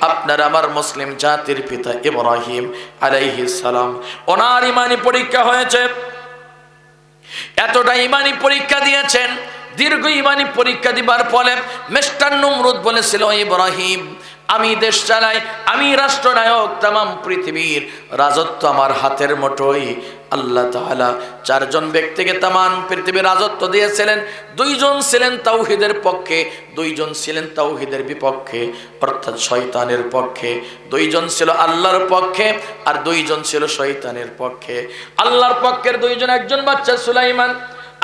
আপনার আমার মুসলিম জাতির পিতা ইব্রাহিম আলাইহিস সালাম। ওনার ইমানি পরীক্ষা হয়েছে। এতটা ইমানি পরীক্ষা দিয়েছেন দীর্ঘ ইমানি পরীক্ষা দিবার ফলে মেস্টার নমরুদ বলেছিল ইব্রাহিম, আমি দেশ চালাই, আমি রাষ্ট্রনায়ক তাম পৃথিবীর রাজত্ব আমার হাতের মুঠোই আল্লাহ তাআলা চারজন ব্যক্তিকে তামান পৃথিবীর রাজত্ব দিয়েছিলেন, দুইজন ছিলেন তাওহিদের পক্ষে, দুইজন ছিলেন তাওহিদের বিপক্ষে, অর্থাৎ শয়তানের পক্ষে। দুইজন ছিল আল্লাহর পক্ষে আর দুইজন ছিল শয়তানের পক্ষে। আল্লাহর পক্ষের দুইজন, একজন বাচ্চা সুলাইমান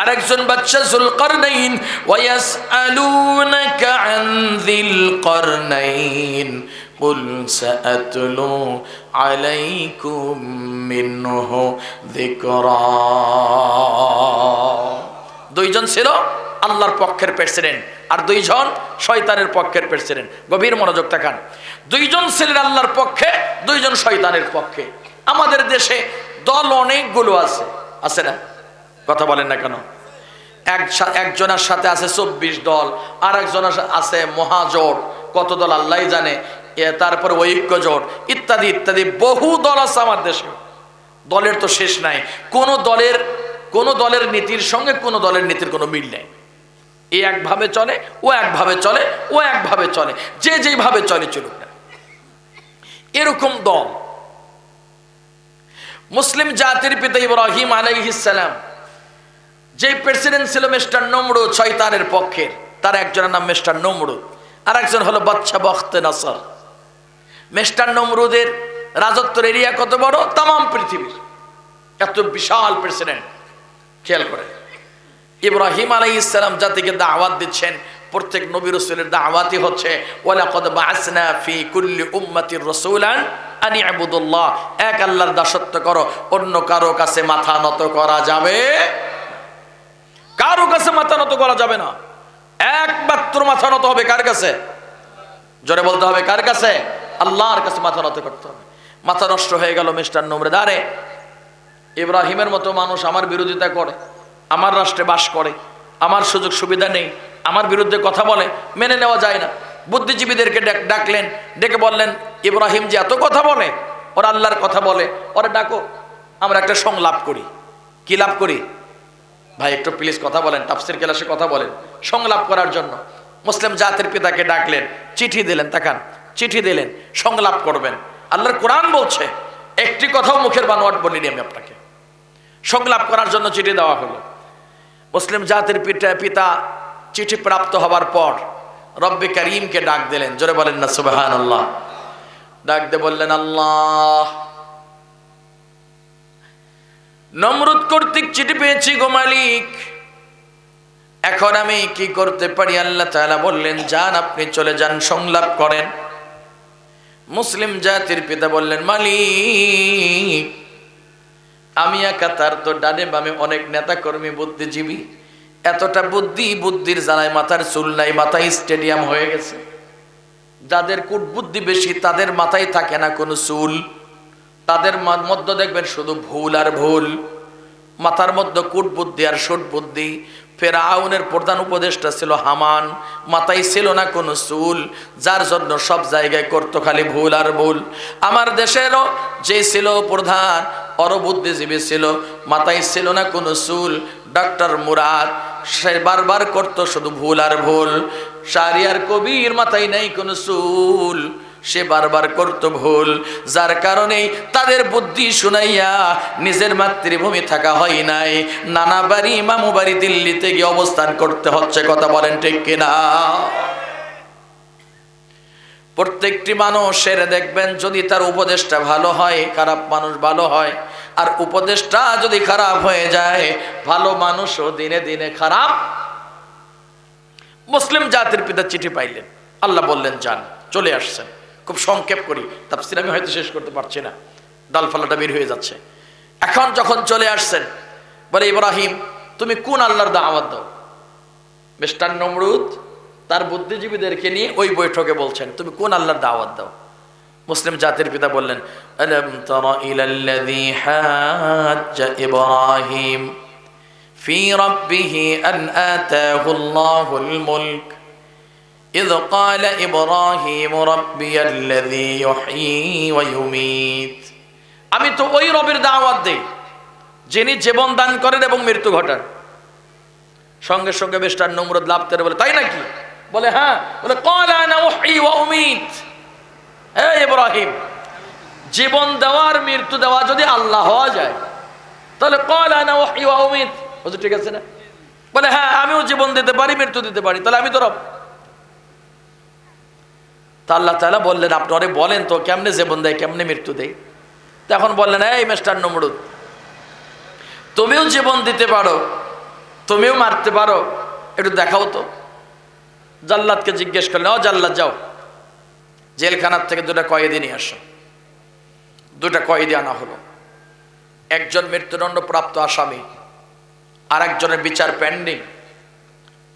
আরেকজন বাচ্চা জুলকারনাইন ওয়ায়াসআলুনাকা আন যিল কারনাইন قل سأتلو عليكم منه ذكرا দুইজন ছিল আল্লাহর পক্ষের প্রেসিডেন্ট আর দুইজন শয়তানের পক্ষের প্রেসিডেন্ট গভীর মনোযোগ তাকান দুইজন ছিলেন আল্লাহর পক্ষে দুইজন শয়তানের পক্ষে আমাদের দেশে দল অনেকগুলো আছে আছে না কথা বলেন না কেন? এক একজনের সাথে আছে চব্বিশ দল আর একজনের আছে মহাজোট। কত দল আল্লাহ জানে। তারপর ঐক্য জোট ইত্যাদি ইত্যাদি। বহু দল আছে আমার দেশে দলের তো শেষ নাই। কোন দলের কোন দলের নীতির সঙ্গে কোন দলের নীতির কোনো মিল নেই। এ একভাবে চলে, ও একভাবে চলে, ও একভাবে চলে। যে যেভাবে চলে চলুক না এরকম দল। মুসলিম জাতির পিতা ইব্রাহিম আলাইহিসালাম যে প্রেসিডেন্ট ছিল মিস্টার নমরুদ শয়তানের পক্ষের তার একজনের নাম মিস্টার নমরুদ আর একজন হলো বাচ্চা বখতে নাসর। মিস্টার নমরুদের রাজত্বের এরিয়া কত বড়? তাম পৃথিবীর। এত বিশাল প্রেসিডেন্ট খেয়াল করে ইব্রাহিম আলাই ইসলাম জাতিকে দাওয়াত দিচ্ছেন, প্রত্যেক নবী রসুলের দাওয়াতই হচ্ছে আবুদুল্লাহ এক আল্লাহর দাসত্ব করো, অন্য কারও কাছে মাথা নত করা যাবে কারও কাছে মাথা নত করা যাবে না। একমাত্র মাথা নত হবে কার কাছে? জোরে বলতে হবে, কার কাছে? আল্লাহর কাছে মাথা নত করতে হবে। মাথা নষ্ট হয়ে গেল, মিস্টার নোমরে, দাঁড়ে। ইব্রাহিমের মতো মানুষ আমার বিরোধিতা করে, আমার রাষ্ট্রে বাস করে, আমার সুযোগ সুবিধা নেই, আমার বিরুদ্ধে কথা বলে, মেনে নেওয়া যায় না। বুদ্ধিজীবীদেরকে ডাক- ডাকলেন, ডেকে বললেন, ইব্রাহিম যে এত কথা বলে, ওরা আল্লাহর কথা বলে, ওরা ডাকো, আমরা একটা সংলাপ করি। কি লাভ করি? ভাই, একটু প্লিজ কথা বলেন, তাফসির ক্লাসে কথা বলেন। সংলাপ করার জন্য। মুসলিম জাতির পিতাকে ডাকলেন, চিঠি দিলেন, তাকান, চিঠি দিলেন, সংলাপ করবেন। আল্লাহর কোরআন বলছে, একটি কথাও মুখের বানোয়াট বলিনি আমি আপনাকে। সংলাপ করার জন্য চিঠি দেওয়া হলো। মুসলিম জাতির পিতা পিতা চিঠি প্রাপ্ত হবার পর রব্বে করিমকে ডাক দিলেন, জোরে বলেন না সুবাহান আল্লাহ ডাক দিয়ে বললেন, আল্লাহ নমরুদ কর্তৃক চিঠি পেয়েছি গো মালিক। এখন আমি কি করতে পারি? আল্লাহ তাআলা বললেন, যান, আপনি চলে যান, সংলাপ করেন। মুসলিম জাতির পিতা বললেন, মালিক, আমি একা, তার তো ডানে বামে অনেক নেতা কর্মী বুদ্ধিজীবী। এতটা বুদ্ধি, বুদ্ধির জানায় মাথার চুল নাই, মাথায় স্টেডিয়াম হয়ে গেছে। যাদের কুট বুদ্ধি বেশি, তাদের মাথায় থাকে না কোনো চুল। তাদের মধ্যে দেখবেন শুধু ভুল আর ভুল। মাথার মধ্যে কুট বুদ্ধি আর সুট বুদ্ধি ফেরাউনের প্রধান উপদেষ্টা ছিল হামান। মাথায় ছিল না কোনো চুল। যার জন্য সব জায়গায় করতো খালি ভুল আর ভুল। আমার দেশেরও যে ছিল প্রধান, অর বুদ্ধিজীবী ছিল, মাথায় ছিল না কোনো চুল। ডক্টর মুরাদ, সে বারবার করতো শুধু ভুল আর ভুল। শারিয়ার কবির মাথায় নেই কোনো চুল। সে বারবার করত ভুল, যার কারণে তাদের বুদ্ধি শুনাইয়া নিজের মাতৃভূমি থাকা হয় নাই। নানা বাড়ি, মামু বাড়ি দিল্লিতে গিয়ে অবস্থান করতে হচ্ছে, কথা বলেন ঠিক কিনা? প্রত্যেকটি মানুষের দেখবেন, যদি তার উপদেশটা ভালো হয়, খারাপ মানুষ ভালো হয়, আর উপদেশটা যদি খারাপ হয়ে যায়, ভালো মানুষও দিনে দিনে খারাপ। মুসলিম জাতির পিতা চিঠি পাইলেন, আল্লাহ বললেন, যান, চলে আসছেন। খুব সংক্ষেপ করি। তাফসির আমি হয়তো শেষ করতে পারছি না। ডালফালাটা বের হয়ে যাচ্ছে। এখন যখন চলে আসছেন, বলে, ইব্রাহিম, তুমি কোন আল্লাহর দাওয়াত দাও? মিস্টার নমরুদ তার বুদ্ধিজীবীদেরকে নিয়ে ওই বৈঠকে বলছেন, তুমি কোন আল্লাহর দাওয়াত দাও? মুসলিম জাতির পিতা বললেন, আলম ইব্রাহিম ফি রাব্বিহি আন আতাহুল্লাহুল মুলক। إذ قال إبراهيم ربي الذي يحيي ويميت আমি তো ওই রবের দাওয়াত দেই যিনি জীবন দান করেন এবং মৃত্যু ঘটান সঙ্গে সঙ্গে বেস্টার নমরুদ লাভ করে বলে তাই নাকি বলে হ্যাঁ বলে কল আনা উহি ওয়া উমিত হে ইব্রাহিম জীবন দেওয়ার মৃত্যু দেওয়া যদি আল্লাহ হওয়া যায় তাহলে কল আনা ওহি ওয়া উমিত বুঝো ঠিক আছে না বলে হ্যাঁ আমিও জীবন দিতে পারি মৃত্যু দিতে পারি তাহলে আমি তো রব তা আল্লাহ তাআলা বললেন আপনারে বলেন তো, কেমনে জীবন দেয় কেমনে মৃত্যু দেয়? তখন বললেন, এই মিস্টার নমরুদ, তুমিও জীবন দিতে পারো, তুমিও মারতে পারো, একটু দেখাও তো। জাল্লাদকে জিজ্ঞেস করলেন, ও জাল্লাদ, যাও, জেলখানার থেকে দুটা কয়েদি নিয়ে আসো। দুটা কয়েদি আনা হলো। একজন মৃত্যুদণ্ড প্রাপ্ত আসামি আর একজনের বিচার পেন্ডিং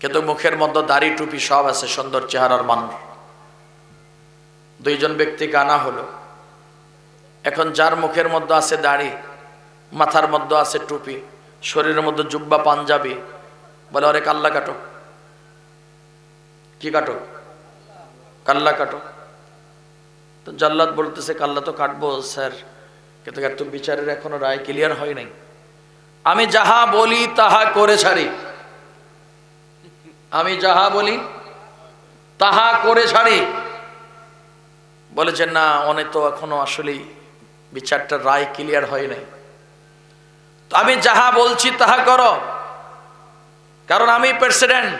কিন্তু মুখের মধ্যে দাড়ি টুপি সব আছে, সুন্দর চেহারার মানুষ। দুইজন ব্যক্তিকে আনা হলো। এখন যার মুখের মধ্যে আছে দাড়ি, মাথার মধ্যে আছে টুপি, শরীরের মধ্যে জুব্বা, পাঞ্জাবি, বলে অরে কাল্লা কাটো। কি কাটো? কাল্লা কাটো। তো জাল্লাদ বলতেছে, কাল্লা তো কাটবো, স্যার। কিন্তু এত বিচারের এখনও রায় ক্লিয়ার হয় নাই। আমি যাহা বলি, তাহা করে ছাড়ি আমি যাহা বলি, তাহা করে ছাড়ি বলেছেন না অনেক তো এখনও আসলেই বিচারটা রায় ক্লিয়ার হয় নাই। তো আমি যাহা বলছি তাহা করো। কারণ আমি প্রেসিডেন্ট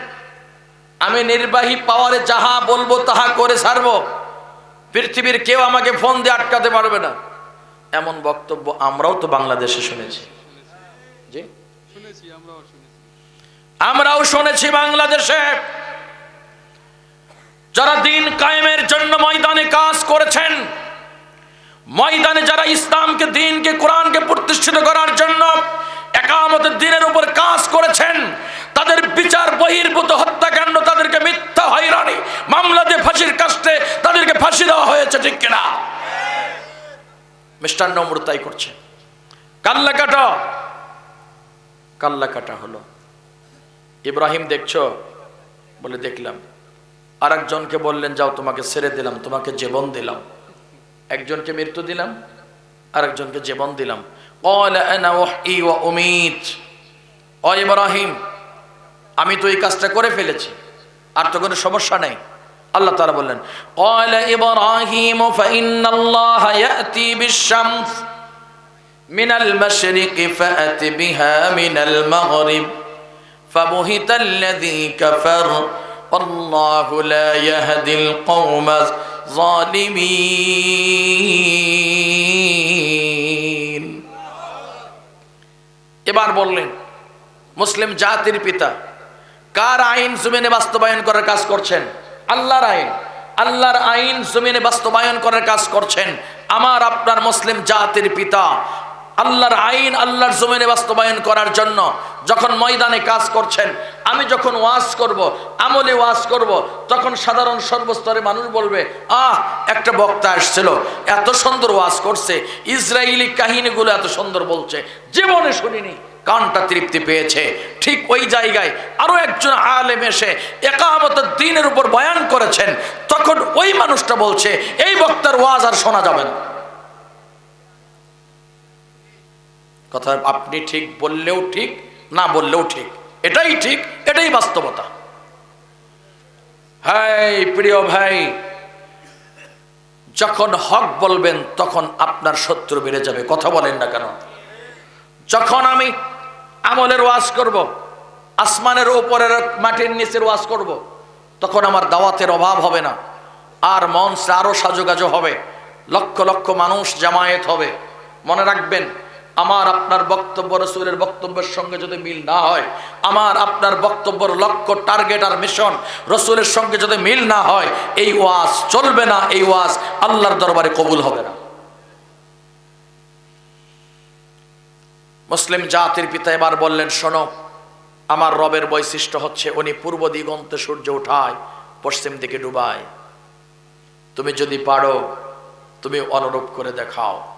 আমি নির্বাহী পাওয়ারে যাহা বলব তাহা করে ছাড়বো। পৃথিবীর কেউ আমাকে ফোন দিয়ে আটকাতে পারবে না। এমন বক্তব্য আমরাও তো বাংলাদেশে শুনেছি। শুনেছি আমরাও শুনেছি। আমরাও শুনেছি বাংলাদেশে। যারা দিন কায়েমের জন্য ময়দানে কাজ করেছেন, ময়দানে যারা ইসলামকে, দিনকে, কোরআনকে প্রতিষ্ঠিত করার জন্য একামতের দিনের উপর কাজ করেছেন, তাদের বিচার বহির্ভূত হত্যাকাণ্ড তাদেরকে মিথ্যা হয়রানি, মামলা দিয়ে ফাঁসির কাস্টে তাদেরকে ফাঁসি দেওয়া হয়েছে, ঠিক কিনা? নমর তাই করছে। কাল্লা কাটা কাল্লা কাটা হলো। ইব্রাহিম দেখছ? বলে দেখলাম। আর একজনকে বললেন যাও তোমাকে ছেড়ে দিলাম তোমাকে জীবন দিলাম একজনকে মৃত্যু দিলাম আর একজনকে জীবন দিলাম قال انا احيي واميت ও ইব্রাহিম আমি তো এই কাজটা করে ফেলেছি আর তো কোনো সমস্যা নেই আল্লাহ তাআলা বললেন قال ابراهيم فان الله ياتي بالشمس من المشرق فأت بها من المغرب فبهت الذي كفر والله لا يهدي القوم الظالمين এবার বললেন মুসলিম জাতির পিতা কার আইন জমিনে বাস্তবায়ন করার কাজ করছেন আল্লাহর আইন আল্লাহর আইন জমিনে বাস্তবায়ন করার কাজ করছেন আমার আপনার মুসলিম জাতির পিতা আল্লাহর আইন, আল্লাহর জমিনে বাস্তবায়ন করার জন্য যখন ময়দানে কাজ করছেন, আমি যখন ওয়াজ করব, আমলে ওয়াজ করব, তখন সাধারণ সর্বস্তরে মানুষ বলবে, আহ, একটা বক্তা আসছিল, এত সুন্দর ওয়াজ করছে ইসরায়েলি কাহিনীগুলো এত সুন্দর বলছে, জীবনে শুনিনি। কানটা তৃপ্তি পেয়েছে। ঠিক ওই জায়গায় আরও একজন আলেম এসে একামত দিনের উপর বয়ান করেছেন, তখন ওই মানুষটা বলছে, এই বক্তার ওয়াজ আর শোনা যাবে না। কথা আপনি ঠিক বললেও ঠিক, না বললেও ঠিক। এটাই ঠিক, এটাই বাস্তবতা। হাই, প্রিয় ভাই, যখন হক বলবেন, তখন আপনার শত্রু বেড়ে যাবে। কথা বলেন না কেন? যখন আমি আমলের ওয়াজ করব, আসমানের উপরের মাটির নিচের ওয়াজ করব, তখন আমার দাওয়াতের অভাব হবে না, আর মঞ্চ আরও সাজুগাজু হবে। লক্ষ লক্ষ মানুষ জামায়েত হবে। মনে রাখবেন আমার আপনার বক্তব্য, রসুলের বক্তব্যের সঙ্গে যদি মিল না হয়, আমার আপনার বক্তব্যের লক্ষ্য টার্গেট আর মিশন রসুলের সঙ্গে যদি মিল না হয়, এই ওয়াজ চলবে না, এই ওয়াজ আল্লাহর দরবারে কবুল হবে না। মুসলিম জাতির পিতা এবার বললেন, শোনো, আমার রবের বৈশিষ্ট্য হচ্ছে উনি পূর্ব দিগন্তে সূর্য উঠায়, পশ্চিম দিকে ডুবায়। তুমি যদি পারো, তুমি অনুরূপ করে দেখাও।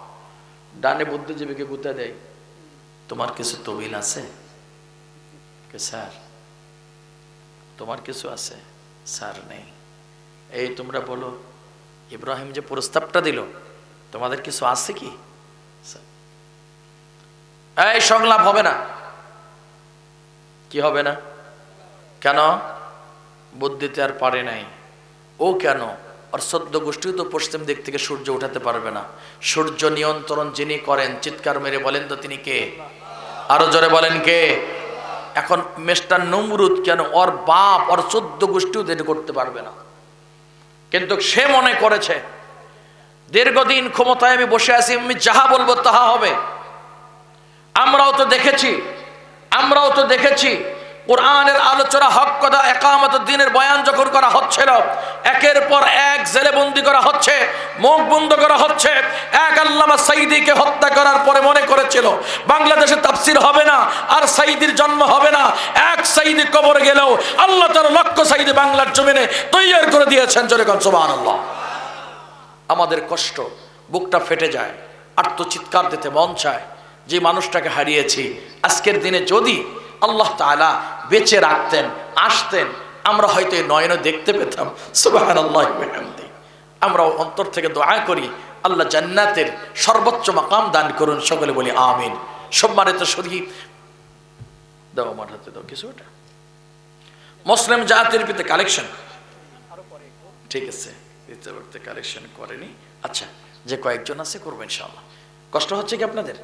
ডানে বুদ্ধিজীবীকে গুতে দেয়। তোমার কিছু তবিল আছে? স্যার? তোমার কিছু আছে? স্যার, নেই। এই তোমরা বলো, ইব্রাহিম যে প্রস্তাবটা দিল, তোমাদের কিছু আছে কি? এই সংলাপ হবে না। কি হবে না? কেন? বুদ্ধিতে আর পারে নাই। ও কেন? আর সদ্য গোষ্ঠীও তো পশ্চিম দিক থেকে সূর্য উঠাতে পারবে না। সূর্য নিয়ন্ত্রণ যিনি করেন, চিৎকার মেরে বলেন তো তিনি কে? আরও জোরে বলেন কে? এখন মিস্টার নমরুদ কেন ওর বাপ, ওর চোদ্দ গোষ্ঠীও এটা করতে পারবে না। কিন্তু সে মনে করেছে, দীর্ঘদিন ক্ষমতায় আমি বসে আছি, আমি যাহা বলব তাহা হবে। আমরাও তো দেখেছি, আমরাও তো দেখেছি কোরআনের আলোচনা হক, কথা, একামত, দিনের বয়ান যখন করা হচ্ছিল, একের পর এক জেলে বন্দি করা হচ্ছে, মুখ বন্ধ করা হচ্ছে, এক আল্লামা সাইদিকে হত্যা করার পরে মনে করেছিল, বাংলাদেশে তাফসির হবে না, আর সাইদির জন্ম হবে না। এক সাইদি কবর গেলেও আল্লাহ তার লক্ষ সাইদি বাংলার জমিনে তৈরি করে দিয়েছেন, জোরে কনসবান আল্লাহ আমাদের কষ্ট, বুকটা ফেটে যায়, আত্মচিৎকার দিতে মন চায়, যে মানুষটাকে হারিয়েছি, আজকের দিনে যদি আল্লাহ তাআলা বেঁচে রাখতেন, আসতেন। আমরা হয়তো এই নয়নে দেখতে পেতাম। সুবাহান আল্লাহ আমরা অন্তর থেকে দোয়া করি, আল্লাহ জান্নাতের সর্বোচ্চ মাকাম দান করুন, সকলে বলি আমিন। সম্মানিত সরি দাও আমার হাতে দাও, কিছু ওটা? মুসলিম জাতির পিতে কালেকশন ঠিক আছে দিতে কালেকশন করেনি। আচ্ছা যে কয়েকজন আছে করবেন ইনশাল্লাহ কষ্ট হচ্ছে কি আপনাদের?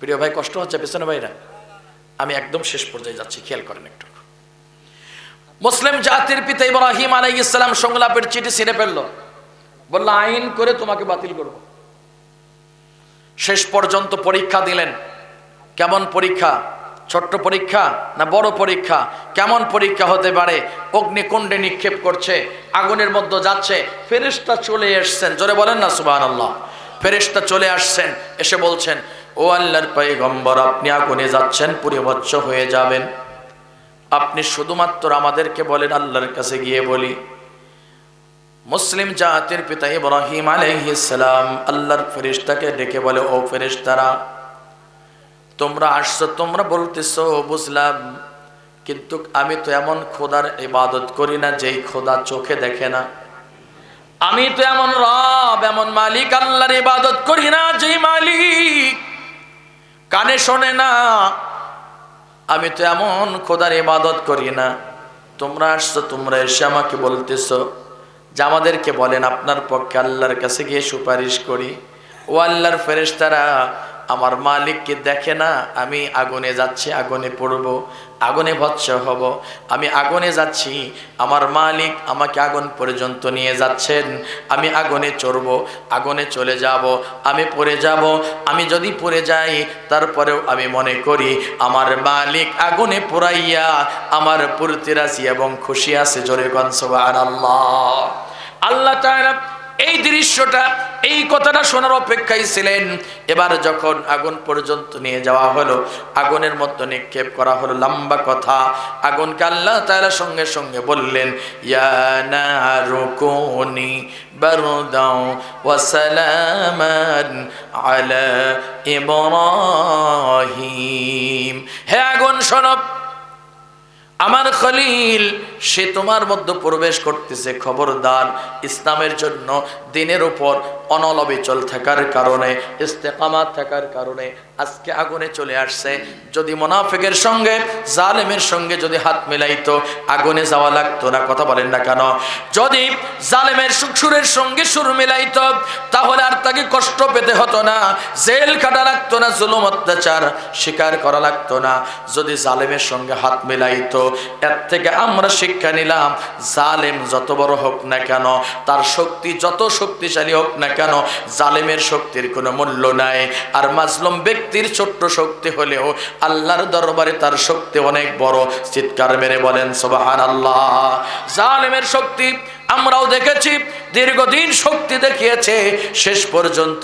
প্রিয় ভাই, কষ্ট হচ্ছে পেছনে ভাইরা? আমি একদম শেষ পর্যায়ে যাচ্ছি, খেয়াল করেন একটু। মুসলিম জাতির পিতা ইব্রাহিম আলাই ইসলাম সংলাপের চিঠি ছিঁড়ে ফেলল। বলল, আইন করে তোমাকে বাতিল করব। শেষ পর্যন্ত পরীক্ষা দিলেন। কেমন পরীক্ষা? ছোট্ট পরীক্ষা না বড় পরীক্ষা? কেমন পরীক্ষা হতে পারে? অগ্নিকুণ্ডে নিক্ষেপ করছে, আগুনের মধ্যে যাচ্ছে, ফেরেশতা চলে এসছেন। জোরে বলেন না সুবাহ আল্লাহ ফেরেশতা চলে আসছেন, এসে বলছেন ও আল্লাহর পয়গম্বর, আপনি আগুনে যাচ্ছেন পরিবচ্ছ হয়ে যাবেন। আপনি শুধুমাত্র আমাদেরকে বলেন, আল্লাহর কাছে গিয়ে বলি, মুসলিম জাতির পিতা ইব্রাহিম আলাইহিসসালাম আল্লাহর ফেরেশতাকে ডেকে বলে, ও ফেরেশতারা, তোমরা আসছো, তোমরা বলতেছো, বুঝলাম, কিন্তু আমি তো এমন খোদার ইবাদত করি না, যেই খোদা চোখে দেখে না। আমি তো এমন রব, এমন মালিক, আল্লাহর ইবাদত করি না, যেই মালিক কানে শোনে না। আমি তো এমন খোদার ইবাদত করি না। তোমরা আসছো, তোমরা এসে আমাকে বলতেছ যে আমাদেরকে বলেন, আপনার পক্ষে আল্লাহর কাছে গিয়ে সুপারিশ করি। ও আল্লাহর ফেরেশতারা আমার মালিককে দেখে না, আমি আগুনে যাচ্ছি, আগুনে পড়ব, আগুনে ভৎস হব। আমি আগুনে যাচ্ছি, আমার মালিক আমাকে আগুন পর্যন্ত নিয়ে যাচ্ছেন। আমি আগুনে চড়ব, আগুনে চলে যাব। আমি পড়ে যাব, আমি যদি পড়ে যাই, তারপরেও আমি মনে করি, আমার মালিক আগুনে পোড়াইয়া আমার পূর্তি রাশি এবং খুশি আছে। জোরে কনসবান আল্লাহ আল্লাহ তাআলা এই দৃশ্যটা, এই কথাটা শোনার অপেক্ষায় ছিলেন। এবার যখন আগুন পর্যন্ত নিয়ে যাওয়া হলো, আগুনের মধ্যে নিক্ষেপ করা হলো লম্বা কথা। আগুনকে আল্লাহ তাআলা সঙ্গে সঙ্গে বললেন হে আগুন শোনো আমার খলিল, সে তোমার মধ্যে প্রবেশ করতেছে খবরদার ইসলামের জন্য, দিনের উপর অনল অবিচল থাকার কারণে ইস্তেকামাত থাকার কারণে আজকে আগুনে চলে আসছে। যদি মোনাফেকের সঙ্গে, জালেমের সঙ্গে যদি হাত মিলাইতো, আগুনে যাওয়া লাগতো না, কথা বলেন না কেন? যদি জালেমের সুরের সঙ্গে সুর মিলাইতো, তাহলে আর তাকে কষ্ট পেতে হতো না। জেল কাটা লাগতো না, জুলুম অত্যাচার স্বীকার করা লাগতো না। যদি জালেমের সঙ্গে হাত মিলাইতো, এর থেকে আমরা শিক্ষা নিলাম, জালেম যত বড় হোক না কেন, তার শক্তি যত শক্তিশালী হোক না কেন, জালেমের শক্তির কোনো মূল্য নাই। আর মাজলম মাজলুম ব্যক্তির ছোট্ট শক্তি হলেও আল্লাহর দরবারে তার শক্তি অনেক বড়। চিৎকার মেরে বলেন সোবাহান আল্লাহ জালেমের শক্তি আমরাও দেখেছি, দীর্ঘদিন শক্তি দেখিয়েছে, শেষ পর্যন্ত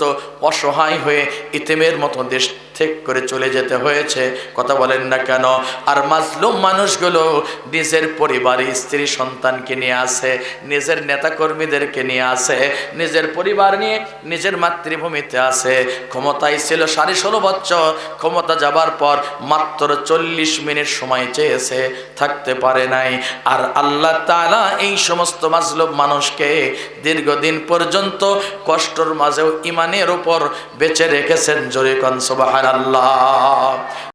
অসহায় হয়ে ইতিমের মতো দেশ ঠিক করে চলে যেতে হয়েছে। কথা বলেন না কেন? আর মাজলুম মানুষগুলো নিজের পরিবার স্ত্রী সন্তানকে নিয়ে আসে, নিজের নেতাকর্মীদেরকে নিয়ে আসে, নিজের পরিবার নিয়ে নিজের মাতৃভূমিতে আসে। ক্ষমতায় ছিল সাড়ে ষোলো বছর, ক্ষমতা যাবার পর মাত্র চল্লিশ মিনিট সময় চেয়েছে, থাকতে পারে নাই। আর আল্লাহ তাআলা এই সমস্ত মাজলুম মানুষকে দীর্ঘদিন পর্যন্ত কষ্টর মাঝেও ইমানের উপর বেঁচে রেখেছেন জোরে কনসবাহার আল্লাহ